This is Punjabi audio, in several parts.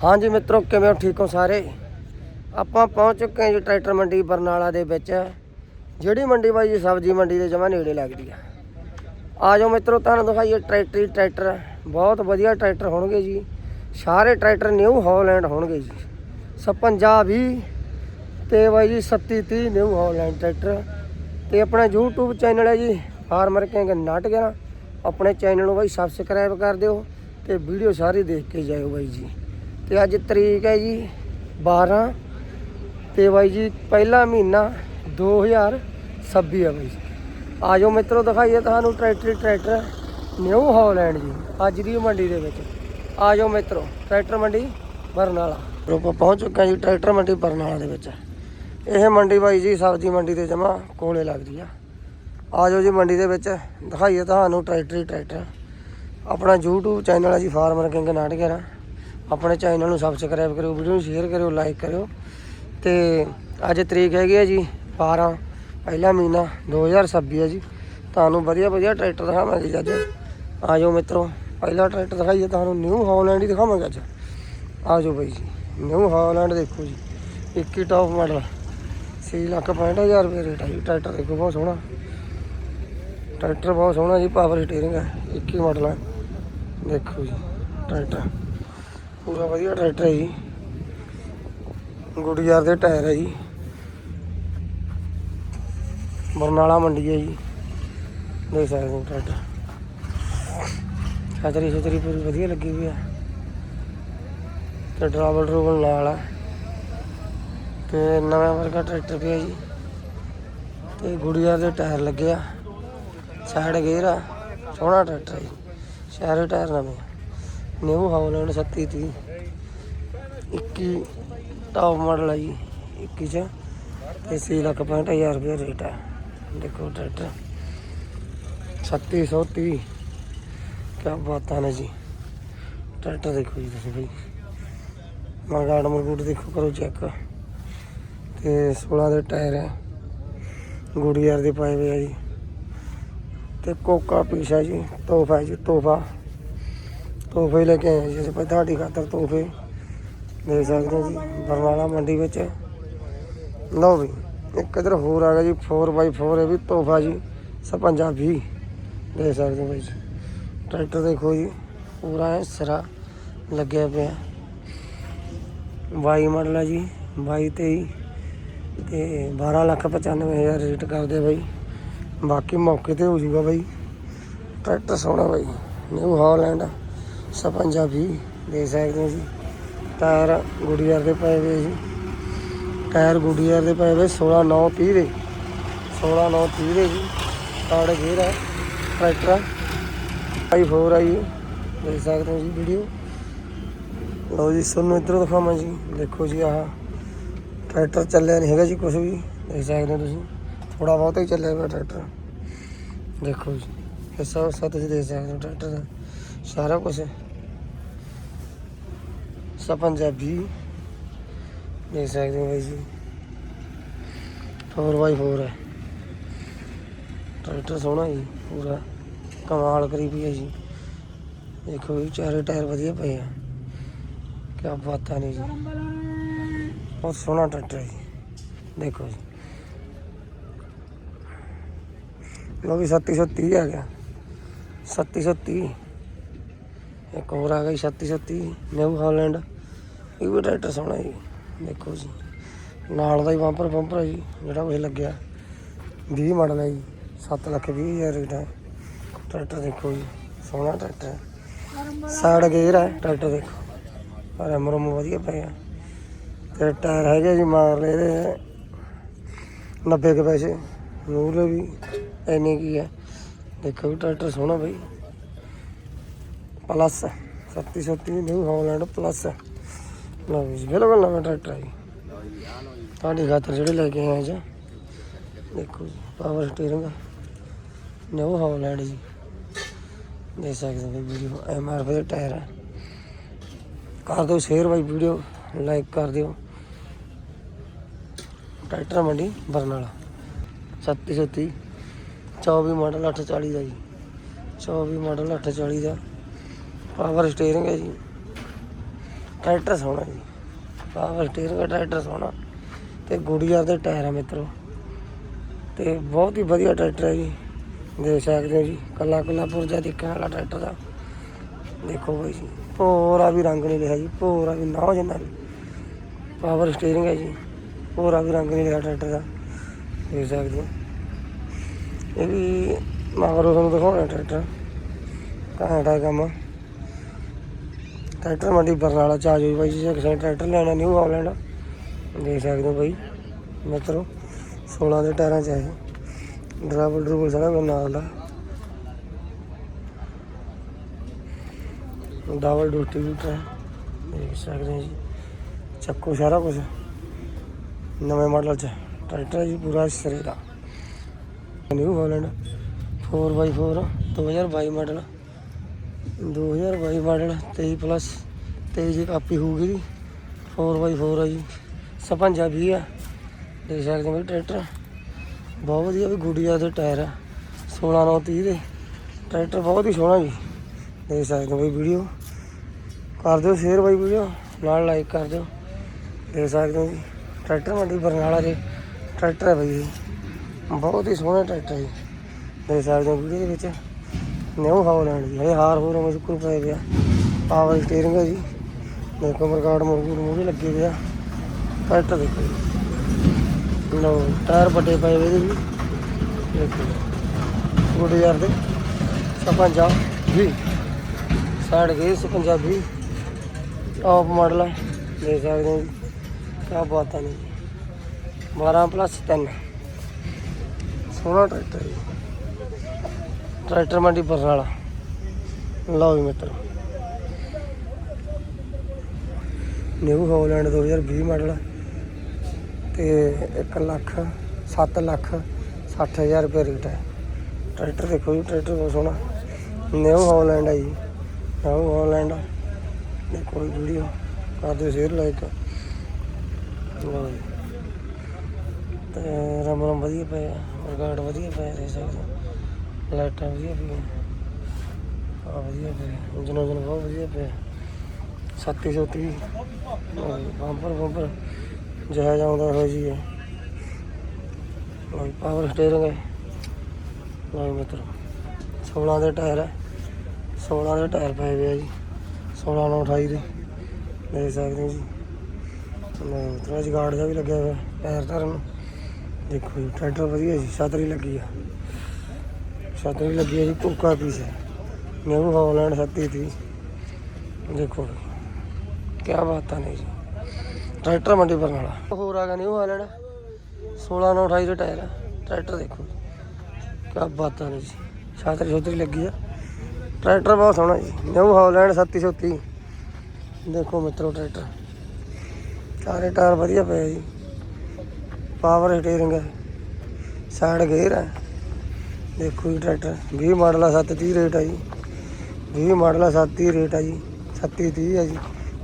ਹਾਂਜੀ ਮਿੱਤਰੋ, ਕਿਵੇਂ ਹੋ? ਠੀਕ ਹੋ ਸਾਰੇ? ਆਪਾਂ ਪਹੁੰਚ ਚੁੱਕੇ ਹਾਂ ਜੀ ਟਰੈਕਟਰ ਮੰਡੀ ਬਰਨਾਲਾ ਦੇ ਵਿੱਚ, ਜਿਹੜੀ ਮੰਡੀ ਬਾਈ ਜੀ ਸਬਜ਼ੀ ਮੰਡੀ ਦੇ ਜਮਾ ਨੇੜੇ ਲੱਗਦੀ ਆ। ਆ ਜਾਓ ਮਿੱਤਰੋ, ਤੁਹਾਨੂੰ ਦਿਖਾਈਏ ਟਰੈਕਟਰੀ, ਟਰੈਕਟਰ। ਬਹੁਤ ਵਧੀਆ ਟਰੈਕਟਰ ਹੋਣਗੇ ਜੀ। ਸਾਰੇ ਟਰੈਕਟਰ ਨਿਊ ਹਾਲੈਂਡ ਹੋਣਗੇ ਜੀ। 56 20 ਤੇ ਬਾਈ ਜੀ 37 30 ਨਿਊ ਹਾਲੈਂਡ ਟਰੈਕਟਰ। ਤੇ ਆਪਣਾ YouTube ਚੈਨਲ ਹੈ ਜੀ, ਫਾਰਮਰ ਕਿੰਗ ਨਾਟਕ ਆ ਆਪਣੇ ਚੈਨਲ ਨੂੰ ਬਾਈ ਸਬਸਕ੍ਰਾਈਬ ਕਰ ਦਿਓ ਤੇ ਵੀਡੀਓ ਸਾਰੀ ਦੇਖ ਕੇ ਜਾਇਓ ਬਾਈ ਜੀ। ਤੇ ਅੱਜ ਤਰੀਕ ਹੈ ਜੀ 12 ਤੇ ਬਾਈ ਜੀ ਪਹਿਲਾ ਮਹੀਨਾ 2026 ਹੈ ਬਾਈ ਜੀ। ਆ ਜਾਓ ਮਿੱਤਰੋ ਦਿਖਾਈਏ ਤੁਹਾਨੂੰ ਟਰੈਕਟਰ ਟਰੈਕਟਰ ਨਿਊ ਹੌਲੈਂਡ ਜੀ, ਅੱਜ ਦੀ ਮੰਡੀ ਦੇ ਵਿੱਚ। ਆ ਜਾਓ ਮਿੱਤਰੋ, ਟਰੈਕਟਰ ਮੰਡੀ ਬਰਨਾਲਾ ਆਪਾਂ ਪਹੁੰਚ ਚੁੱਕੇ ਜੀ ਟਰੈਕਟਰ ਮੰਡੀ ਬਰਨਾਲਾ ਦੇ ਵਿੱਚ। ਇਹ ਮੰਡੀ ਬਾਈ ਜੀ ਸਬਜ਼ੀ ਮੰਡੀ ਦੇ ਜਮਾ ਕੋਲੇ ਲੱਗਦੀ ਆ। ਆ ਜਾਓ ਜੀ ਮੰਡੀ ਦੇ ਵਿੱਚ ਦਿਖਾਈਏ ਤੁਹਾਨੂੰ ਟਰੈਕਟਰ ਟਰੈਕਟਰ। ਆਪਣਾ YouTube ਚੈਨਲ ਹੈ ਜੀ ਫਾਰਮਰ ਕਿੰਗ ਨਾਟਕਰ। ਆਪਣੇ ਚੈਨਲ ਨੂੰ ਸਬਸਕ੍ਰਾਈਬ ਕਰਿਓ ਵੀਡੀਓ ਨੂੰ ਸ਼ੇਅਰ ਕਰਿਓ ਲਾਈਕ ਕਰਿਓ। ਤੇ ਅੱਜ ਤਰੀਕ ਹੈਗੀ ਹੈ ਜੀ 12 ਪਹਿਲਾ ਮਹੀਨਾ 2026 ਹੈ ਜੀ। ਤੁਹਾਨੂੰ ਵਧੀਆ ਵਧੀਆ ਟਰੈਕਟਰ ਦਿਖਾਵਾਂਗੇ ਜੀ ਅੱਜ। ਆ ਜਾਓ ਮਿੱਤਰੋ, ਪਹਿਲਾ ਟਰੈਕਟਰ ਦਿਖਾਈਏ, ਤੁਹਾਨੂੰ ਨਿਊ ਹਾਲੈਂਡ ਹੀ ਦਿਖਾਵਾਂਗੇ ਅੱਜ। ਆ ਜਾਓ ਬਾਈ ਜੀ ਨਿਊ ਹਾਲੈਂਡ ਦੇਖੋ ਜੀ 21 ਟੌਪ ਮਾਡਲ 6 ਲੱਖ 65000 ਰੁਪਏ ਰੇਟ ਹੈ ਜੀ ਟਰੈਕਟਰ ਦੇਖੋ, ਬਹੁਤ ਸੋਹਣਾ। ਟਰੈਕਟਰ ਬਹੁਤ ਸੋਹਣਾ ਜੀ ਪਾਵਰ ਸਟੀਅਰਿੰਗ ਹੈ 21 ਮਾਡਲ ਹੈ ਦੇਖੋ ਜੀ ਟਰੈਕਟਰ ਪੂਰਾ ਵਧੀਆ ਟਰੈਕਟਰ ਹੈ ਜੀ। ਗੁੱਡੀਆਰ ਦੇ ਟਾਇਰ ਹੈ ਜੀ। ਬਰਨਾਲਾ ਮੰਡੀ ਹੈ ਜੀ। ਦੇਖ ਸਕਦੇ ਹੋ ਟਰੈਕਟਰ। ਛਤਰੀ ਛਤਰੀ ਪੂਰੀ ਵਧੀਆ ਲੱਗੀ ਹੋਈ ਹੈ। ਤੇ ਡਰਾਵਲ ਡਰੂਵਲ ਨਾਲ ਆ ਤੇ ਨਵਾਂ ਵਰਗਾ ਟਰੈਕਟਰ ਪਿਆ ਜੀ। ਤੇ ਗੁੜੀਆ ਦੇ ਟਾਇਰ ਲੱਗੇ ਆ। ਸਾਈਡ ਗੇਅਰ ਆ। ਸੋਹਣਾ ਟਰੈਕਟਰ ਹੈ ਜੀ। ਸ਼ਹਿਰ ਟਾਇਰ ਨਵੇਂ ਨਿਊ ਹਾਲੈਂਡ 37 30 21 ਟੌਪ ਮਾਡਲ ਹੈ ਜੀ 21 ਚ, ਤੇ 6 ਲੱਖ 65000 ਰੁਪਏ ਰੇਟ ਹੈ ਦੇਖੋ ਟਰੈਕਟਰ 3630 ਕਿਆ ਬਾਤਾਂ ਨੇ ਜੀ। ਟਰੈਕਟਰ ਦੇਖੋ ਜੀ ਤੁਸੀਂ ਬਈ। ਮਰਗਾੜ ਮਰਗੂਟ ਦੇਖੋ, ਕਰੋ ਚੈੱਕ ਤੇ 16 ਦੇ ਟਾਇਰ ਹੈ ਗੁੜੀਆਰ ਦੇ ਪਾਏ ਹੋਏ ਆ ਜੀ। ਤੇ ਕੋਕਾ ਪੀਸਾ ਜੀ, ਤੋਹਫਾ ਜੀ, ਤੋਹਫਾ। ਤੋਹਫੇ ਲੈ ਕੇ ਆਏ ਜੀ। ਅਸੀਂ ਤੁਹਾਡੀ ਖਾਤਰ ਤੋਹਫੇ ਦੇ ਸਕਦੇ ਹੋ ਜੀ, ਬਰਨਾਲਾ ਮੰਡੀ ਵਿੱਚ। ਲਓ ਵੀ, ਇੱਕ ਇਧਰ ਹੋਰ ਆ ਗਿਆ ਜੀ 4x4 ਇਹ ਵੀ ਤੋਹਫਾ ਜੀ 57 20 ਦੇ ਸਕਦੇ ਹੋ ਬਾਈ ਜੀ। ਟਰੈਕਟਰ ਦੇਖੋ ਜੀ, ਪੂਰਾ ਹੈ ਸਿਰਾ ਲੱਗਿਆ ਪਿਆ। ਵਾਈ ਮਾਡਲ ਹੈ ਜੀ 22 23 ਤੇ 12 ਲੱਖ 95 ਹਜ਼ਾਰ ਰੇਟ ਕਰਦੇ ਬਾਈ। ਬਾਕੀ ਮੌਕੇ ਤੇ ਹੋ ਜੂਗਾ ਬਾਈ। ਟਰੈਕਟਰ ਸੋਹਣਾ ਬਾਈ ਨਿਊ ਹਾਲੈਂਡ 57 20 ਦੇ ਸਕਦੇ ਹੋ ਜੀ। ਟਾਇਰ ਗੁੜੀਆਰ ਦੇ ਪਏ ਹੋਏ ਜੀ। ਟਾਇਰ ਗੁੜੀਆਰ ਦੇ ਪਏ ਹੋਏ 16 9 30 ਦੇ। 16 9 30 ਦੇ ਜੀ। ਕਾਰਡ ਗੇਰ ਹੈ ਟਰੈਕਟਰ ਆਈ 4 ਆਈ ਦੇ ਸਕਦੇ ਹੋ ਜੀ ਵੀਡੀਓ। ਲਓ ਜੀ, ਤੁਹਾਨੂੰ ਇੱਧਰੋਂ ਦਿਖਾਵਾਂ ਜੀ। ਦੇਖੋ ਜੀ ਆਹ, ਟਰੈਕਟਰ ਚੱਲਿਆ ਨਹੀਂ ਹੈਗਾ ਜੀ ਕੁਝ ਵੀ। ਦੇਖ ਸਕਦੇ ਹੋ ਤੁਸੀਂ। ਥੋੜਾ ਬਹੁਤ ਹੀ ਚੱਲਿਆ ਹੋਇਆ ਟਰੈਕਟਰ। ਦੇਖੋ ਜੀ ਹਿੱਸਾ ਹੁੱਸਾ ਤੁਸੀਂ ਦੇਖ ਸਕਦੇ ਹੋ ਟਰੈਕਟਰ ਦਾ। ਸਾਰਾ ਕੁਝ ਸਭ ਪੰਜਾਬੀ ਦੇਖ ਸਕਦੇ ਹੋ ਬਾਈ ਜੀ। 4x4 ਹੈ ਟਰੈਕਟਰ ਸੋਹਣਾ ਜੀ, ਪੂਰਾ। ਕਮਾਲ ਕਰੀ ਪਈ ਹੈ ਜੀ। ਦੇਖੋ ਜੀ, ਚਾਰੇ ਟਾਇਰ ਵਧੀਆ ਪਏ ਆ। ਕਿਆ ਬਾਤਾਂ ਨਹੀਂ ਜੀ। ਬਹੁਤ ਸੋਹਣਾ ਟਰੈਕਟਰ ਹੈ ਜੀ। ਦੇਖੋ ਜੀ। ਲੋ ਵੀ 3730 ਆ ਗਿਆ। 3730 ਇੱਕ ਹੋਰ ਆ ਗਈ 3630 ਨਿਊ ਹਾਲੈਂਡ। ਇਹ ਵੀ ਟਰੈਕਟਰ ਸੋਹਣਾ ਜੀ, ਦੇਖੋ ਜੀ। ਨਾਲ ਦਾ ਹੀ ਬੰਪਰ ਬੰਪਰ ਹੈ ਜੀ, ਜਿਹੜਾ ਕੁਝ ਲੱਗਿਆ। 20 ਮਾਡਲ ਹੈ ਜੀ 7 ਲੱਖ 20 ਹਜ਼ਾਰ ਰੇਟ ਹੈ ਟਰੈਕਟਰ ਦੇਖੋ ਜੀ, ਸੋਹਣਾ ਟਰੈਕਟਰ ਹੈ ਸਾਈਡ ਗੇਅਰ ਹੈ ਟਰੈਕਟਰ ਦੇਖੋ। ਪਰ ਰਮ ਵਧੀਆ ਪਏ ਆ। ਤੇ ਟਾਇਰ ਹੈਗੇ ਜੀ, ਮਾਰ ਲਏ ਇਹਦੇ 90 ਕੇ ਪੈਸੇ, ਨੂਰੇ ਵੀ। ਐਨੇ ਕੀ ਹੈ ਦੇਖੋ ਵੀ ਟਰੈਕਟਰ ਸੋਹਣਾ ਬਈ। Plus 3730 new Holland plus. ਲਓ ਜੀ, ਬਿਲਕੁਲ ਨਵਾਂ ਟਰੈਕਟਰ ਹੈ ਜੀ। ਤੁਹਾਡੀ ਖਾਤਰ ਜਿਹੜੇ ਲੈ ਕੇ ਆਏ ਜੀ। ਦੇਖੋ ਜੀ ਪਾਵਰ ਸਟੀਅਰਿੰਗ ਨਿਊ ਹਾਲੈਂਡ ਜੀ। ਦੇਖ ਸਕਦੇ ਹੋ ਵੀਡੀਓ ਐਮ ਆਰ ਦੇ ਟਾਇਰ ਹੈ ਕਰ ਦਿਓ ਸ਼ੇਅਰ ਬਾਈ ਵੀਡੀਓ ਲਾਈਕ ਕਰ ਦਿਓ। ਟਰੈਕਟਰ ਮੰਡੀ ਬਰਨਾਲਾ 3730 24 ਮਾਡਲ 840 ਦਾ ਜੀ। 24 ਮਾਡਲ 840 ਦਾ। ਪਾਵਰ ਸਟੀਅਰਿੰਗ ਹੈ ਜੀ। ਟਰੈਕਟਰ ਸੋਹਣਾ ਜੀ। ਪਾਵਰ ਸਟੀਅਰਿੰਗ ਦਾ ਟਰੈਕਟਰ ਸੋਹਣਾ। ਤੇ ਗੁੜੀਆ ਦੇ ਟਾਇਰ ਆ ਮਿੱਤਰੋ। ਤੇ ਬਹੁਤ ਹੀ ਵਧੀਆ ਟਰੈਕਟਰ ਹੈ ਜੀ। ਦੇਖ ਸਕਦੇ ਹੋ ਜੀ, ਕੱਲਾ ਕੱਲਾ ਪੁਰਜਾ ਦੇਖਣ ਵਾਲਾ ਟਰੈਕਟਰ ਦਾ ਦੇਖੋ ਬਾਈ ਜੀ ਪੂਰਾ ਵੀ ਰੰਗ ਨਹੀਂ ਲਿਆ ਜੀ ਪੂਰਾ ਵੀ ਨਾ ਜਿੰਨਾ ਪਾਵਰ ਸਟੀਅਰਿੰਗ ਹੈ ਜੀ ਪੂਰਾ ਵੀ ਰੰਗ ਨਹੀਂ ਲਿਆ ਟਰੈਕਟਰ ਦਾ। ਦੇਖ ਸਕਦੇ ਹੋ। ਇਹ ਵੀ ਮਗਰੋਂ ਤੁਹਾਨੂੰ ਦਿਖਾਉਣਾ ਟਰੈਕਟਰ। ਘੈਂਟ ਹੈ ਕੰਮ। ਟਰੈਕਟਰ ਮੰਡੀ ਬਰਨਾਲਾ ਚ ਆ ਜਾਓ ਬਾਈ ਜੇ ਕਿਸੇ ਨੇ ਟਰੈਕਟਰ ਲੈਣਾ ਨਿਊ ਹਾਲੈਂਡ ਦੇਖ ਸਕਦੇ ਹੋ ਬਾਈ, ਮਿੱਤਰੋ 16 ਦੇ ਟਾਇਰਾਂ ਚ ਹੈ ਇਹ। ਡਰਾਈਵਰ ਡਰੂਵਰ ਸਾਰਾ ਕੁਝ ਨਾਲ ਦਾ। ਡਬਲ ਡਿਸਟ੍ਰੀਬਿਊਟਰ ਹੈ, ਦੇਖ ਸਕਦੇ ਹੋ ਜੀ। ਚੱਕੋ ਸਾਰਾ ਕੁਝ ਨਵੇਂ ਮਾਡਲ ਚ, ਟਰੈਕਟਰ ਹੈ ਜੀ ਪੂਰਾ ਸਿਰੇ ਦਾ। New Holland 4x4 2022 model. 2022 model 23 plus 23 ਦੀ ਕਾਪੀ ਹੋਊਗੀ ਜੀ। 4x4 ਆ ਜੀ। 56 20 ਆ। ਦੇਖ ਸਕਦੇ ਹੋ ਵੀ ਟਰੈਕਟਰ। ਬਹੁਤ ਵਧੀਆ ਵੀ ਗੁੱਡੀਆ ਦੇ ਟਾਇਰ ਆ। 16 9 30 ਦੇ। ਟਰੈਕਟਰ ਬਹੁਤ ਹੀ ਸੋਹਣਾ ਜੀ। ਦੇਖ ਸਕਦੇ ਹੋ ਬਈ ਵੀਡੀਓ। ਕਰ ਦਿਓ ਸ਼ੇਅਰ ਬਾਈ ਵੀਡੀਓ। ਨਾਲ ਲਾਈਕ ਕਰ ਦਿਓ। ਦੇਖ ਸਕਦੇ ਹੋ ਜੀ। ਟਰੈਕਟਰ ਮੰਡੀ ਬਰਨਾਲਾ ਦੇ ਟਰੈਕਟਰ ਹੈ ਬਾਈ ਇਹ। ਬਹੁਤ ਹੀ ਸੋਹਣਾ ਟਰੈਕਟਰ ਹੈ ਜੀ। ਦੇਖ ਸਕਦੇ ਹੋ ਵੀਡੀਓ ਦੇ ਵਿੱਚ। ਨਿਊ ਹਾਲੈਂਡ ਜੀ ਇਹ ਹਾਰ ਹੋਰ ਮੁਸ਼ਕਲ ਪਏ ਪਿਆ ਪਾਵਰ ਸਟੀਅਰਿੰਗ ਹੈ ਜੀ। ਦੇਖੋ ਮਰਕਾਟ ਮੁਰਗੂ ਮੂਹਰੇ ਲੱਗੇ ਪਿਆ ਟਰੈਕਟਰ ਦੇਖੋ ਜੀ। ਲੋ ਟਾਇਰ ਵੱਡੇ ਪਏ ਹੋਏ ਵੀ ਦੇਖੋ ਗੁੱਡ ਯਾਰ ਦੇ। 56 20 ਸਾਈਡ ਗਏ 56 20 ਟੌਪ ਮਾਡਲ ਹੈ ਦੇਖ ਸਕਦੇ ਹੋ ਜੀ। ਕਿਆ ਬਾਤ ਨਹੀਂ 12 ਪਲੱਸ 3 ਸੋਹਣਾ ਟਰੈਕਟਰ ਹੈ ਜੀ। ਟਰੈਕਟਰ ਮੰਡੀ ਬਰਨਾਲਾ ਲਓ ਜੀ ਮਿੱਤਰੋ। ਨਿਊ ਹਾਲੈਂਡ 2020 ਮਾਡਲ ਤੇ 1 ਲੱਖ 7 ਲੱਖ 60000 ਰੁਪਏ ਰੇਟ ਹੈ। ਟਰੈਕਟਰ ਦੇਖੋ ਜੀ, ਟਰੈਕਟਰ ਬਹੁਤ ਸੋਹਣਾ। ਨਿਊ ਹਾਲੈਂਡ ਹੈ ਜੀ। New Holland. ਦੇਖੋ ਜੀ ਵੀਡੀਓ। ਕਰ ਦਿਓ ਸ਼ੇਅਰ ਲਾਈਕ ਲਓ ਜੀ। ਤੇ ਰਮ ਰਮ ਵਧੀਆ ਪਿਆ, ਰਿਕਾਰਡ ਵਧੀਆ ਪਿਆ ਦੇ ਸਕਦੇ ਲਾਈਟਾਂ ਵਧੀਆ ਪਈਆਂ। ਆ ਵਧੀਆ ਪਿਆ ਇੰਜਨ ਇੰਜਨ ਬਹੁਤ ਵਧੀਆ ਪਿਆ 3730 ਬੰਪਰ ਬੰਪਰ ਜਿਹੜਾ ਜਾਉਂਦਾ ਹੋਇਆ ਜੀ ਹੈ। ਪਾਵਰ ਸਟੀਅਰਿੰਗ ਹੈ। ਲਓ ਮਿੱਤਰ 16 ਦੇ ਟਾਇਰ ਹੈ। 16 ਦੇ ਟਾਇਰ ਪਏ ਹੋਏ ਆ ਜੀ। 16 ਨੂੰ 28 ਦੇ। ਦੇਖ ਸਕਦੇ ਹੋ ਜੀ। ਲਓ ਮਿੱਤਰੋ ਜਗਾੜ ਦਾ ਵੀ ਲੱਗਿਆ ਹੋਇਆ ਟਾਇਰ ਧਰਨ ਦੇਖੋ ਜੀ, ਟਰੈਕਟਰ ਵਧੀਆ ਜੀ, ਛਤਰੀ ਲੱਗੀ ਆ। ਛਤਰੀ ਲੱਗੀ ਹੈ ਜੀ ਕੋਕਾ ਪੀਸ ਹੈ ਨਿਊ ਹਾਲੈਂਡ 3730 ਦੇਖੋ ਕੀ ਬਾਤਾਂ ਨੇ ਜੀ। ਟਰੈਕਟਰ ਮੰਡੀ ਬਰਨਾਲਾ ਹੋਰ ਆ ਗਿਆ ਨਿਊ ਹਾਲੈਂਡ 16 ਨੂੰ 28 ਦੇ ਟਾਇਰ ਆ। ਟਰੈਕਟਰ ਦੇਖੋ ਕੀ ਬਾਤਾਂ ਨੇ ਜੀ। ਛਤਰੀ ਛਤਰੀ ਲੱਗੀ ਆ। ਟਰੈਕਟਰ ਬਹੁਤ ਸੋਹਣਾ ਜੀ। ਨਿਊ ਹਾਲੈਂਡ 3730 ਦੇਖੋ ਮਿੱਤਰੋ ਟਰੈਕਟਰ। ਸਾਰੇ ਟਾਇਰ ਵਧੀਆ ਪਏ ਜੀ। ਪਾਵਰ ਸਟੀਅਰਿੰਗ ਹੈ ਸਾਈਡ ਗੇਅਰ ਹੈ ਦੇਖੋ ਜੀ ਟਰੈਕਟਰ 20 ਮਾਡਲ ਆ 730 ਰੇਟ ਆ ਜੀ। 20 ਮਾਡਲ ਆ 730 ਰੇਟ ਆ ਜੀ। 3730 ਆ ਜੀ,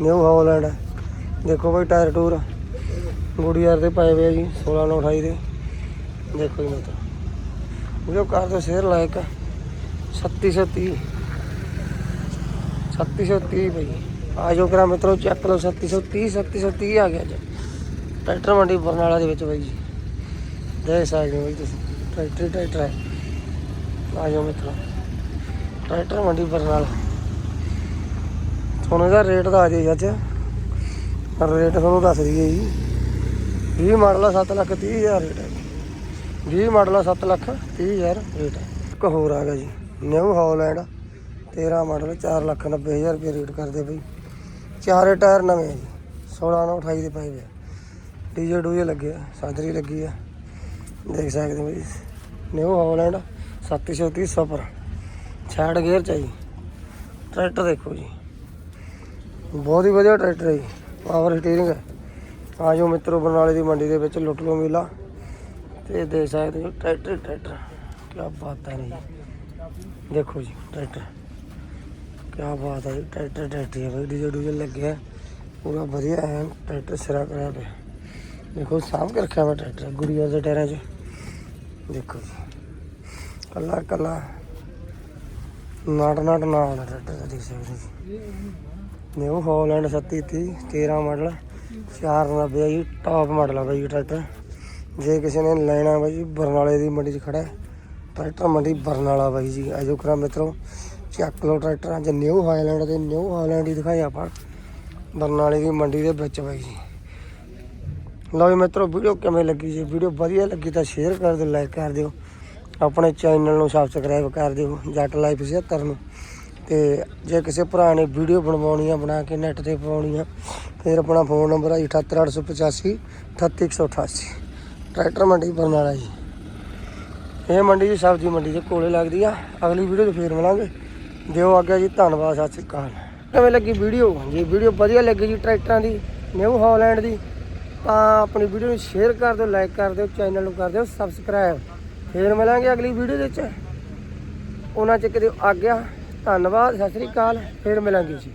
ਨਿਊ ਹਾਲੈਂਡ। ਦੇਖੋ ਬਾਈ ਟਾਇਰ ਟੂਰ, ਗੁੜੀਆਰ ਦੇ ਪਾਏ ਹੋਏ ਆ ਜੀ 16 ਨੂੰ 28 ਦੇ। ਦੇਖੋ ਜੀ ਮਿੱਤਰ। ਵੀਡੀਓ ਕਰ ਦਿਓ ਸ਼ੇਅਰ ਲਾਇਕ 3630 3630 ਭਾਈ ਆ ਜੋ ਕਰਾ ਮਿੱਤਰੋ, ਚੱਕ ਲਓ 3730 3730 ਆ ਗਿਆ ਜੀ। ਟਰੈਕਟਰ ਮੰਡੀ ਬਰਨਾਲਾ ਦੇ ਵਿੱਚ ਬਾਈ ਜੀ। ਦੇਖ ਸਕਦੇ ਹੋ ਬਾਈ ਤੁਸੀਂ, ਟਰੈਕਟਰ ਹੀ ਟਰੈਕਟਰ ਹੈ। ਆ ਜਾਓ ਮਿੱਤਰੋ ਟਰੈਕਟਰ ਮੰਡੀ ਬਰਨਾਲਾ ਤੁਹਾਨੂੰ ਇਹਦਾ ਰੇਟ ਦਾ ਆ ਜੀ ਅੱਜ। ਰੇਟ ਤੁਹਾਨੂੰ ਦੱਸ ਦਈਏ ਜੀ। 20 ਮਾਡਲ ਆ 7 ਲੱਖ 30 ਹਜ਼ਾਰ ਰੇਟ ਹੈ 20 ਮਾਡਲ ਆ 7 ਲੱਖ 30 ਹਜ਼ਾਰ ਰੇਟ ਹੈ ਇੱਕ ਹੋਰ ਆ ਗਿਆ ਜੀ, ਨਿਊ ਹਾਲੈਂਡ। 13 ਮਾਡਲ 4 ਲੱਖ 90 ਹਜ਼ਾਰ ਰੁਪਏ ਰੇਟ ਕਰਦੇ ਬਈ। ਚਾਰੇ ਟਾਇਰ ਨਵੇਂ ਆ ਜੀ 16 ਨਾਲ 28 ਦੇ ਪਏ ਵੇ ਡੀਜੇ ਡੂਜੇ ਲੱਗੇ ਆ ਸਾਦਰੀ ਲੱਗੀ ਆ। ਦੇਖ ਸਕਦੇ ਹੋ ਜੀ, ਨਿਊ ਹਾਲੈਂਡ। 730 ਸੁਪਰ ਛਾੜ ਗੇਅਰ ਚ ਆ ਜੀ। ਟਰੈਕਟਰ ਦੇਖੋ ਜੀ। ਬਹੁਤ ਹੀ ਵਧੀਆ ਟਰੈਕਟਰ ਹੈ ਜੀ। ਪਾਵਰ ਸਟੀਅਰਿੰਗ ਹੈ। ਆ ਜੋ ਮਿੱਤਰੋ, ਬਰਨਾਲੇ ਦੀ ਮੰਡੀ ਦੇ ਵਿੱਚ ਲੁੱਟ ਲਓ ਮੇਲਾ। ਤੇ ਦੇਖ ਸਕਦੇ ਹੋ ਟਰੈਕਟਰ ਟਰੈਕਟਰ। ਕੀ ਬਾਤ ਹੈ ਜੀ। ਦੇਖੋ ਜੀ, ਟਰੈਕਟਰ। ਕੀ ਬਾਤ ਹੈ ਜੀ। ਟਰੈਕਟਰ ਟਰੈਕਟਰ ਹੈ। ਬਈ ਡੀਜੇ ਡੂਜੇ ਲੱਗਿਆ ਪੂਰਾ ਵਧੀਆ ਹੈ। ਟਰੈਕਟਰ ਸਿਰਾ ਕਰਿਆ ਪਿਆ। ਦੇਖੋ, ਸਾਂਭ ਕੇ ਰੱਖਿਆ ਮੈਂ ਟਰੈਕਟਰ। ਗੁੜੀਆ ਦੇ ਟਾਇਰਾਂ 'ਚ। ਦੇਖੋ ਜੀ। ਕੱਲਾ ਕੱਲਾ। ਨਾਟ ਨਾਟ ਨਾ ਟਰੈਕਟਰ ਦੇਖ ਸਕਦੇ ਜੀ ਨਿਊ ਹਾਲੈਂਡ 3730 13 ਮਾਡਲ 490 ਆ ਜੀ ਟਾਪ ਮਾਡਲ ਆ ਬਾਈ ਇਹ ਟਰੈਕਟਰ ਜੇ ਕਿਸੇ ਨੇ ਲੈਣਾ ਬਾਈ ਜੀ ਬਰਨਾਲੇ ਦੀ ਮੰਡੀ 'ਚ ਖੜਾ ਟਰੈਕਟਰ ਮੰਡੀ ਬਰਨਾਲਾ ਬਾਈ ਜੀ। ਆਜੋ ਕਰਾਂ ਮਿੱਤਰੋ, ਚੱਕ ਲਓ ਟਰੈਕਟਰ ਅੱਜ ਨਿਊ ਹਾਲੈਂਡ ਤੇ ਨਿਊ ਹਾਲੈਂਡ ਹੀ ਦਿਖਾਇਆ ਆਪਾਂ। ਬਰਨਾਲੇ ਦੀ ਮੰਡੀ ਦੇ ਵਿੱਚ ਬਾਈ ਜੀ। ਲਓ ਜੀ ਮਿੱਤਰੋ ਵੀਡੀਓ ਕਿਵੇਂ ਲੱਗੀ? ਜੀ ਵੀਡੀਓ ਵਧੀਆ ਲੱਗੀ ਤਾਂ ਸ਼ੇਅਰ ਕਰ ਦਿਓ ਲਾਈਕ ਕਰ ਦਿਓ। ਆਪਣੇ ਚੈਨਲ ਨੂੰ ਸਬਸਕ੍ਰਾਈਬ ਕਰ ਦਿਓ, ਜੱਟ ਲਾਈਫ 76 ਨੂੰ। ਤੇ ਜੇ ਕਿਸੇ ਭਰਾ ਨੇ ਵੀਡੀਓ ਬਣਵਾਉਣੀ ਆ, ਬਣਾ ਕੇ ਨੈਟ ਤੇ ਪਾਉਣੀ ਆ, ਫਿਰ ਆਪਣਾ ਫੋਨ ਨੰਬਰ ਹੈ 78885 38188 ਟਰੈਕਟਰ ਮੰਡੀ ਬਰਨਾਲਾ ਜੀ। ਇਹ ਮੰਡੀ ਜੀ ਸਬਜ਼ੀ ਮੰਡੀ ਦੇ ਕੋਲੇ ਲੱਗਦੀ ਆ। ਅਗਲੀ ਵੀਡੀਓ 'ਚ ਫੇਰ ਮਿਲਾਂਗੇ। ਦਿਓ ਆਗਿਆ ਜੀ ਧੰਨਵਾਦ, ਸਤਿ ਸ਼੍ਰੀ ਅਕਾਲ। ਕਿਵੇਂ ਲੱਗੀ ਵੀਡੀਓ ਜੇ ਵੀਡੀਓ ਵਧੀਆ ਲੱਗੀ ਜੀ ਟਰੈਕਟਰਾਂ ਦੀ, ਨਿਊ ਹਾਲੈਂਡ ਦੀ, ਤਾਂ ਆਪਣੀ ਵੀਡੀਓ ਨੂੰ ਸ਼ੇਅਰ ਕਰ ਦਿਓ ਲਾਈਕ ਕਰ ਦਿਓ ਚੈਨਲ ਨੂੰ ਕਰ ਦਿਓ ਸਬਸਕ੍ਰਾਈਬ ਫੇਰ ਮਿਲਾਂਗੇ ਅਗਲੀ ਵੀਡੀਓ ਦੇ ਵਿੱਚ। ਉਹਨਾਂ ਚ ਕਿਤੇ ਆਗਿਆ ਧੰਨਵਾਦ, ਸਤਿ ਸ਼੍ਰੀ ਅਕਾਲ। ਫੇਰ ਮਿਲਾਂਗੇ ਜੀ।